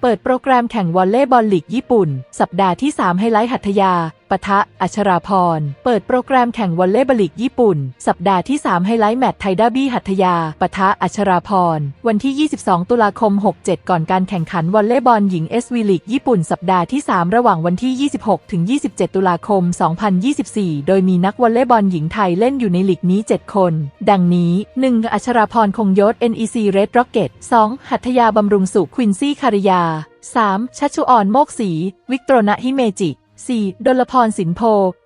เปิดโปรแกรมแข่งวอลเลย์บอลลีกญี่ปุ่น สัปดาห์ที่ 3 ไฮไลท์หัตถยาปะทะ อัชราพร เปิดโปรแกรมแข่งวอลเลย์บอลลีกญี่ปุ่น สัปดาห์ที่ 3 ไฮไลท์แมตช์ไทดาบี้หัทยา ปะทะ อัชราพร วันที่ 22 ตุลาคม 67 ก่อนการแข่งขันวอลเลย์บอลหญิงเอสวีลีกญี่ปุ่นสัปดาห์ที่ 3 ระหว่างวันที่ 26 ถึง 27 ตุลาคม 2024 โดยมีนักวอลเลย์บอลหญิงไทยเล่นอยู่ในลีกนี้ 7 คน ดังนี้ 1. อัชราพร คงยศ NEC Red Rocket 2. หัทยาบำรุงสุขควินซี่คาริยา 3. ชัชชุออนโมกศรีวิกโตรนะฮิเมจิ 4. ดลพรสินโพ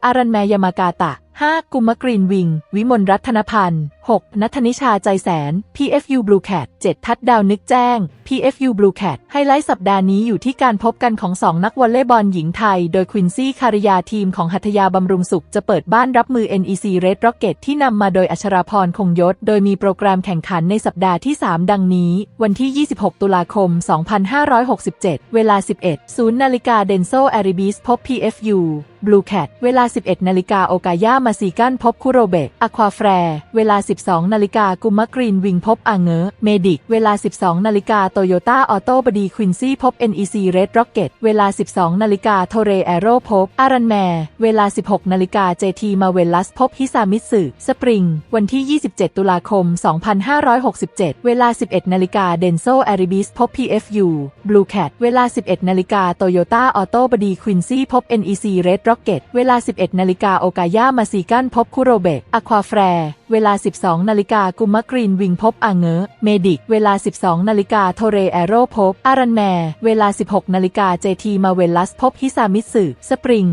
อารันแมยามากาตะ 5. กุมกรีนวิง วิมลรัตนพันธ์ 6. นัทนิชาใจแสน PFU Blue Cat 7. ทัดดาวนึกแจ้ง PFU Blue Cat ไฮไลท์สัปดาห์นี้อยู่ที่การพบกันของ 2 นักวอลเลย์บอลหญิงไทย โดยควินซี่คาริยาทีมของหัตยาบำรุงสุข จะเปิดบ้านรับมือ NEC Red Rocket ที่นำมาโดยอัชราพรคงยศ โดยมีโปรแกรมแข่งขันในสัปดาห์ที่ 3 ดังนี้ วันที่ 26 ตุลาคม 2567 เวลา 11 0นาฬิกาเดนโซแอริบิสพบ PFU Blue Cat เวลา 11 นาฬิกาโอกาย่ามาซีกันพบคุโรเบะอควาแฟร์เวลา 12 นาฬิกากุมะกรีนวิงพบอาเงอเมดิก เวลา 12 นาฬิกาโตโยต้าออโต้บดีควินซี่พบ NEC Red Rocket เวลา 12 นาฬิกาโทเรแอโร่พบอารันแมร์เวลา 16 นาฬิกา JT มาเวลัสพบฮิซามิสึสปริง วันที่ 27 ตุลาคม 2567 เวลา 11 นาฬิกาเดนโซแอริบิสพบ PFU Blue Cat เวลา 11 นาฬิกาโตโยต้าออโต้บดีควินซี่พบ NEC Red ็อกเก็ต เวลา 11 นาฬิกาโอกาย่ามาซีกันพบคุโรเบะอควาแฟร์เวลา 12 นาฬิกากุมะกรีนวิงพบอาเงอเมดิก เวลา 12 นาฬิกาโทเรแอโร่พบอารันแม เวลา 16 นาฬิกาเจทีมาเวลัสพบฮิซามิสึสปริง